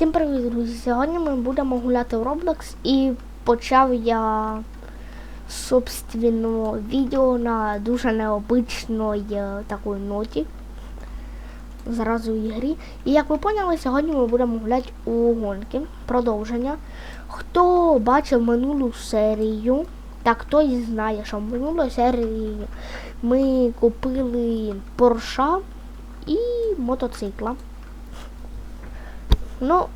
Всім привіт, друзі! Сьогодні ми будемо гуляти в Roblox і почав я собственно відео на дуже необичної е, такої ноті. Зразу в ігрі. І як ви поняли, сьогодні ми будемо гуляти у гонки. Продовження. Хто бачив минулу серію, так той знає, що в минулої серії ми купили Порша і мотоцикла. Ну,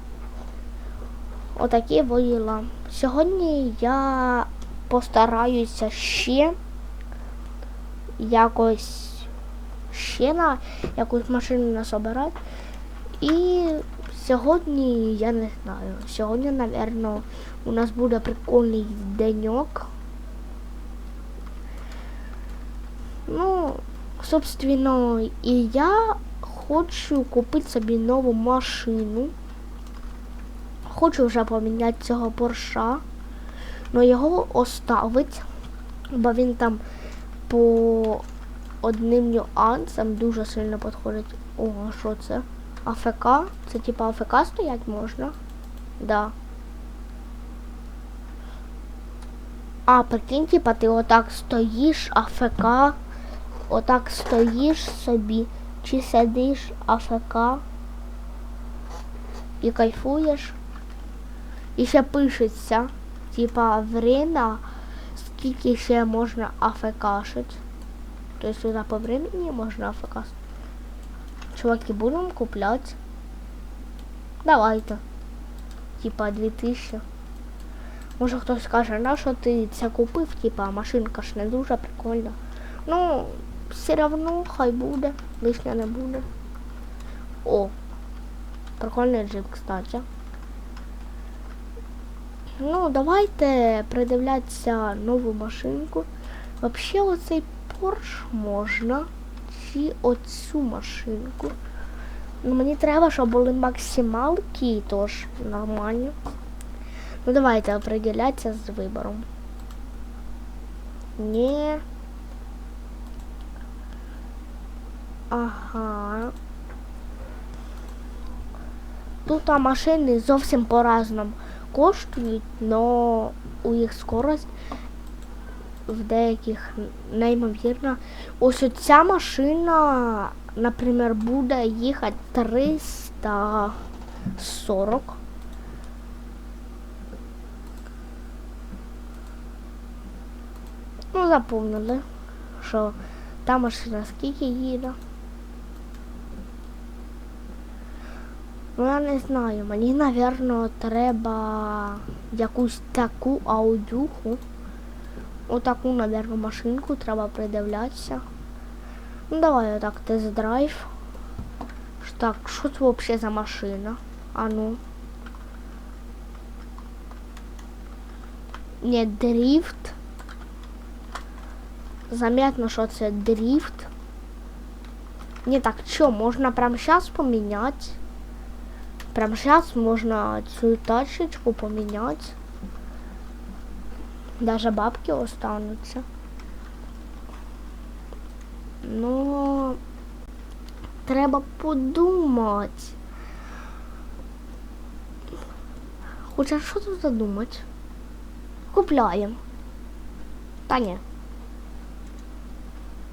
отакі вийла. Сьогодні я постараюся ще якось ще на якусь машину насобирати. І сьогодні я не знаю. Сьогодні, напевно, у нас буде прикольний деньок. Ну, собственно, і я хочу купити собі нову машину. Хочу вже поміняти цього Порша, але його оставить, бо він там по одним нюансам дуже сильно підходить. О, що це? АФК? Це типа АФК стоять можна? Да. А, прикинь, типа ти отак стоїш, АФК, отак стоїш собі, чи сидиш АФК і кайфуєш. І ще пишеться, типа время, скільки ще можна АФКшить. Тобто сюди по времени можна АФК. Чуваки, будемо купляти. Давайте. Типа 2000. Може хтось скаже, на що ти це купив, типа машинка ж не дуже прикольна. Ну, все одно хай буде, лишня не буде. О, прикольний джип, кстати. Ну, давайте придивлятися нову машинку. Вообще оцей Порш можна. Чи оцю машинку. Ну, мені треба, щоб були максималки, тож нормально. Ну давайте определяться з вибором. Ні. Ага. Тут а машини зовсім по-разному коштують, но у їх скорость в деяких неймовірна. Ось оця машина, наприклад, буде їхати 340. Ну, запомнили, що та машина скільки їде. Ну, я не знаю, мені, напевно, треба якусь таку аудюху. Отаку, напевно, машинку треба придивлятися. Ну, давай отак тест-драйв. Так, що це взагалі за машина? А ну. Не, дрифт. Заметно, що це дрифт. Не так, що, можна прямо зараз поміняти? Прямо сейчас можно цю тачечку поменять. Даже бабки останутся. Но треба подумати. Хоча що тут задумати? Купляємо. Та ні.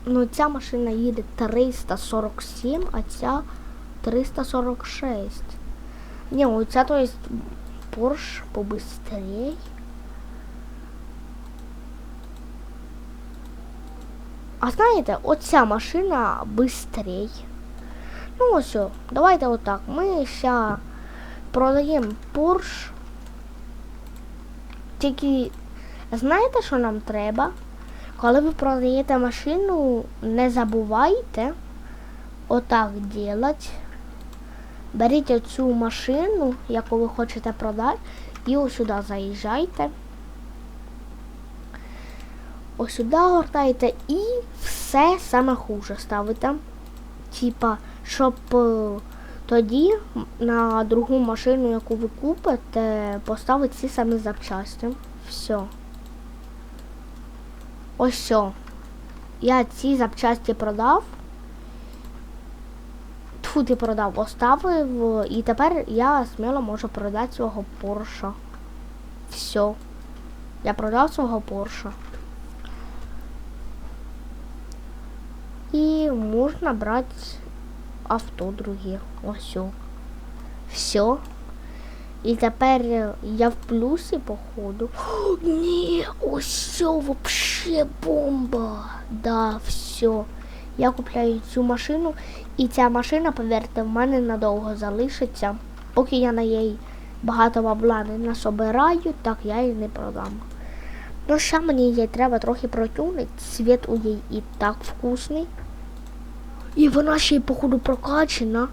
Ну ця машина їде 347, а ця 346. Не, у тебя то есть Порш побыстрей. А знаєте, оця машина быстрей. Ну ось, давайте отак. Ми ще продаємо Порш. Тільки знаєте, що нам треба? Коли ви продаєте машину, не забувайте отак делать. Беріть оцю машину, яку ви хочете продати, і ось сюди заїжджайте. Ось сюди гортаєте і все саме хуже ставите. Типа, щоб е, тоді на другу машину, яку ви купите, поставити ці самі запчасті. Все. Ось все. Я ці запчасті продав. Тьфу, ти продав, оставив, і тепер я сміло можу продати свого Порша. Все. Я продав свого Порша. І можна брати авто друге. Ось. Все. І тепер я в плюсі, походу. О, ні, ось все вообще бомба. Да, все. Я купляю цю машину, і ця машина, повірте, в мене надовго залишиться. Поки я на їй багато бабла не насобираю, так я її не продам. Ну, ще мені її треба трохи протюнити. Світ у їй і так вкусний. І вона ще й, походу, прокачена.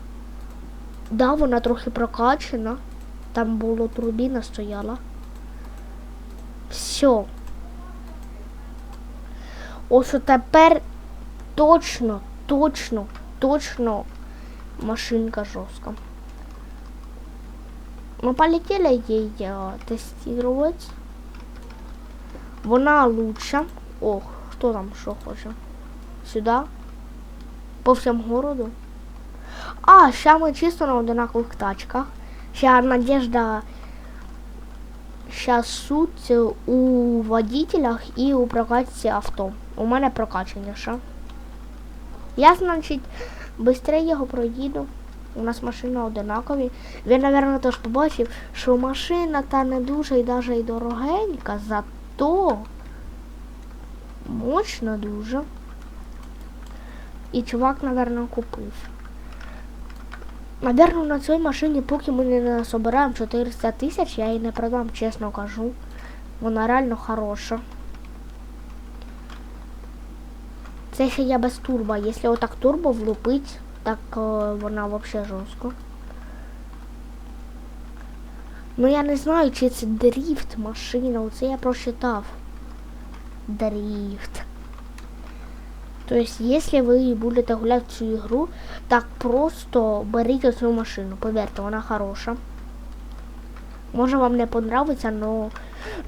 Да, вона трохи прокачена. Там було турбіна стояла. Все. Ось тепер точно, точно, точно машинка жорстка. Мы полетели ей э, тестировать. Вона лучше. Ох, хто там що хоче? Сюди? По всьому городу? А, ще ми чисто на одинакових тачках. Ще надежда. Сейчас суть у водителях і у прокатці авто. У мене прокачаніше. Я, значить, швидше його проїду. У нас машина одинакові. Він, мабуть, теж побачив, що машина та не дуже і навіть і дорогенька, зато мощна дуже. І чувак, мабуть, купив. Наверно, на цій машині, поки ми не насобираємо 400 тисяч, я її не продам, чесно кажу. Вона реально хороша. Це ще я без турбо. Якщо отак турбо влупить, так е, вона взагалі жорстко. Ну я не знаю, чи це дріфт машина. Оце я прочитав. Дріфт. Тобто, якщо ви будете гуляти в цю ігру, так просто беріть цю машину. Повірте, вона хороша. Може вам не понравиться, але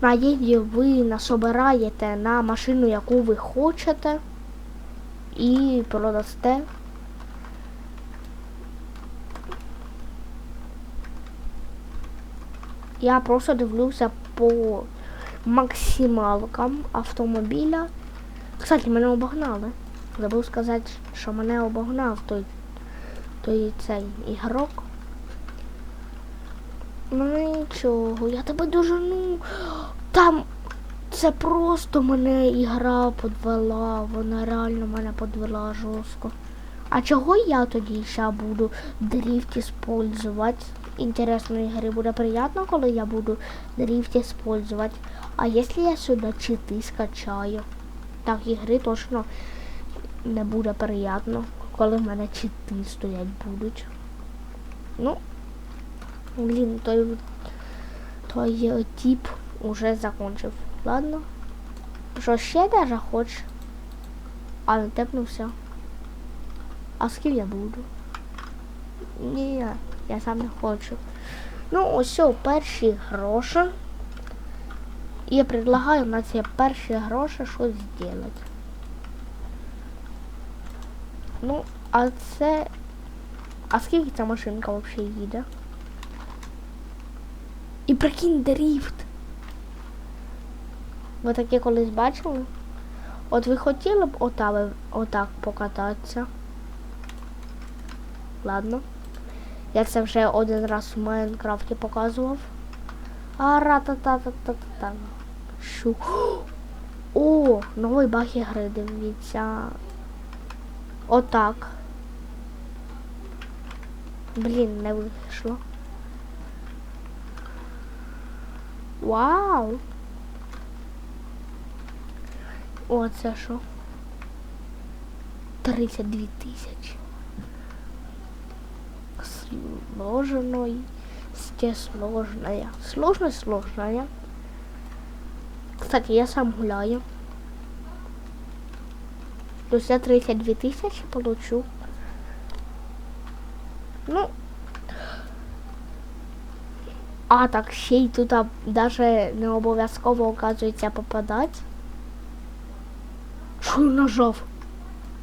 на її ви насобираєте на машину, яку ви хочете, і продасте. Я просто дивлюся по максималкам автомобіля. Кстати, мене обогнали. Забув сказати, що мене обогнав той, той цей ігрок. Ну нічого, я тебе дожену. Там це просто мене ігра подвела. Вона реально мене подвела жорстко. А чого я тоді ще буду дрифт использовать? Інтересно, ігри буде приємно, коли я буду дрифт использовать. А якщо я сюди чити скачаю? Так, ігри точно не буде приємно, коли в мене чити стоять будуть. Ну, блін, той, той е, тип уже закончив. Ладно. Що ще даже хочеш? А не тепнувся. А з ким я буду? Ні, я сам не хочу. Ну, ось перші гроші. Я предлагаю на ці перші гроші щось зробити. Ну, а це... А скільки ця машинка взагалі їде? І прикинь дріфт. Ви таке колись бачили? От ви хотіли б отак, отак покататися? Ладно. Я це вже один раз в Майнкрафті показував. А ра та та та та та Шу. О, новий баг ігри, дивіться. Отак. Блін, не вийшло. Вау! О, це що? 32 тисячі. Сложной. Сте сложная. Сложно сложная. Кстати, я сам гуляю. То есть я 32 тысячи получу. Ну. А, так ще й а, даже не обов'язково оказується попадати. Що нажав?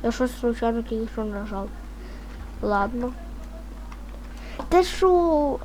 Я щось случайно тільки нажав. Ладно. Те що...